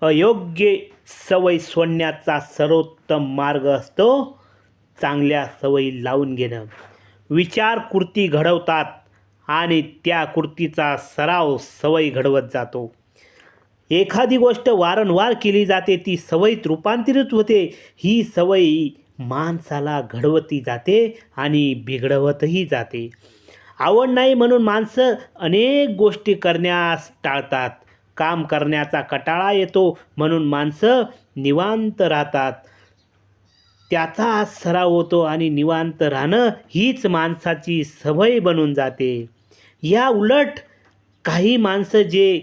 अयोग्य सवय सोडण्याचा सर्वोत्तम मार्ग असतो चांगल्या सवयी लावून घेणं. विचार कृती घडवतात आणि त्या कृतीचा सराव सवय घडवत जातो. एखादी गोष्ट वारंवार केली जाते ती सवयीत रूपांतरित होते. ही सवय माणसाला घडवती जाते आणि बिघडवतही जाते. आवड नाही म्हणून माणसं अनेक गोष्टी करण्यास टाळतात. काम करण्याचा कटाळा येतो म्हणून माणसं निवांत राहतात. त्याचा सराव होतो आणि निवांत राहणं हीच माणसाची सवय बनून जाते. या उलट काही माणसं जे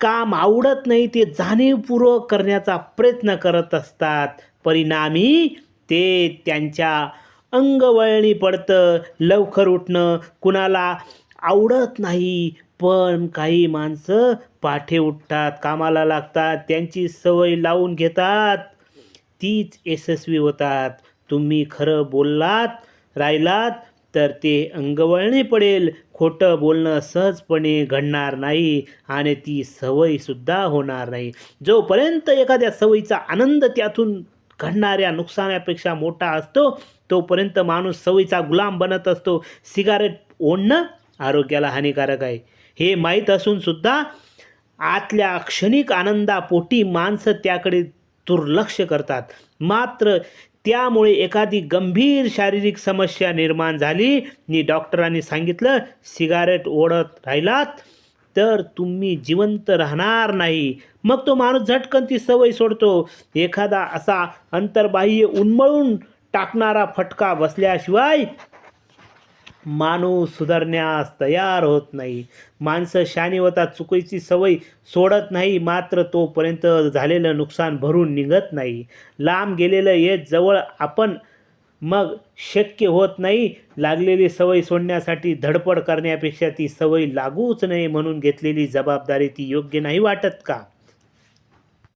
काम आवडत नाही ते जाणीवपूर्वक करण्याचा प्रयत्न करत असतात. परिणामी ते त्यांच्या अंगवळणी पडतं लवकर उठणं कुणाला आवडत नाही पण काही माणसं पाठे उठतात कामाला लागतात त्यांची सवय लावून घेतात. तीच यशस्वी होतात. तुम्ही खरं बोललात राहिलात तर ते अंगवळणे पडेल. खोटं बोलणं सहजपणे घडणार नाही आणि ती सवयसुद्धा होणार नाही. जोपर्यंत एखाद्या सवयीचा आनंद त्यातून घडणाऱ्या नुकसानापेक्षा मोठा असतो तोपर्यंत माणूस सवयीचा गुलाम बनत असतो. सिगारेट ओढणं आरोग्याला हानिकारक आहे. हे माहीत असूनसुद्धा आतल्या क्षणिक आनंदापोटी माणसं त्याकडे दुर्लक्ष करतात. मात्र त्यामुळे एखादी गंभीर शारीरिक समस्या निर्माण झाली. नी डॉक्टरांनी सांगितलं सिगारेट ओढत राहिलात तर तुम्ही जिवंत राहणार नाही. मग तो माणूस झटकन ती सवय सोडतो. एखादा असा अंतर्बाह्य उन्मळून टाकणारा फटका बसल्याशिवाय माणूस सुधारण्यास तयार होत नाही. माणसं शानी होता चुकीची सवय सोडत नाही मात्र तोपर्यंत झालेलं नुकसान भरून निघत नाही. लांब गेलेलं येत जवळ आपण मग शक्य होत नाही. लागलेली सवय सोडण्यासाठी धडपड करण्यापेक्षा ती सवय लागूच नये म्हणून घेतलेली जबाबदारी ती योग्य नाही वाटत का?